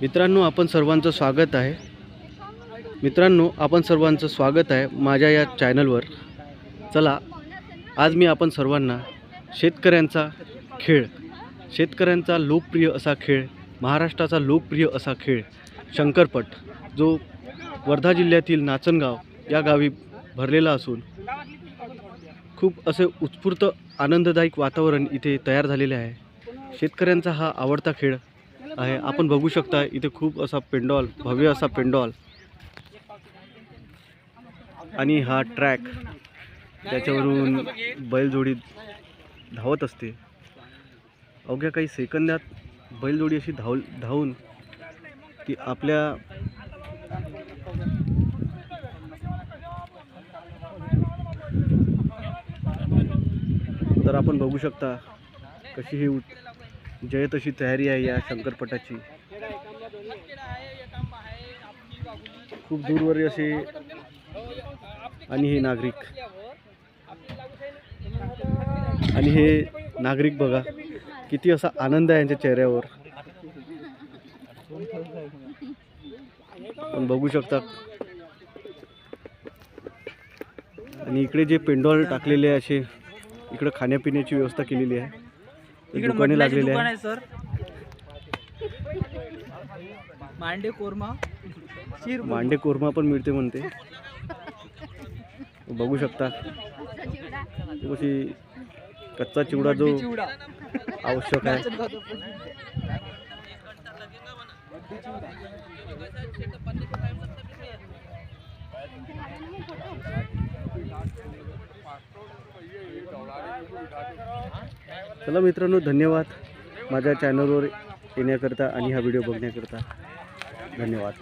मित्रांनो आपण सर्वांचं स्वागत आहे. मित्रांनो आपण सर्वांचं स्वागत आहे माझ्या या चॅनलवर. चला आज मी आपण सर्वांना शेतकऱ्यांचा खेळ शेतकऱ्यांचा लोकप्रिय असा खेळ महाराष्ट्राचा लोकप्रिय असा खेळ शंकरपट जो वर्धा जिल्ह्यातील नाचनगाव या गावी भरलेला असून खूप असे उत्स्फूर्त आनंददायक वातावरण इथे तयार झालेले आहे. शेतकऱ्यांचा हा आवडता खेळ आहे. आपण बघू शकता इथे खूप असा पेंडॉल भव्य असा पेंडॉल. आणि हा ट्रॅक त्याच्यावरून बैलजोडी धावत असते. अवघ्या काही सेकंदात बैलजोडी अशी धाव धावून ती आपल्या तर आपण बघू शकता कशी ही उत- जय तशी तयारी आहे या शंकरपटाची खूप दूरवर असे आणि हे नागरिक. आणि हे नागरिक बघा किती असा आनंद आहे यांच्या चेहऱ्यावर. आपण बघू शकता. आणि इकडे जे पेंडॉल टाकलेले आहे असे इकडे खाण्यापिण्याची व्यवस्था केलेली आहे. इकडे दुकाने मटणाची लागलेली दुकान आहे. आहे सर. मांडे कोरमा. मांडे कोरमा पण मिळते म्हणते. बघू शकता. कशी कच्चा चिवडा जो चिवडा. आवश्यक आहे. चला मित्रांनो धन्यवाद. माझ्या चॅनलवर येण्याकरता आणि हा व्हिडिओ बघण्याकरता धन्यवाद.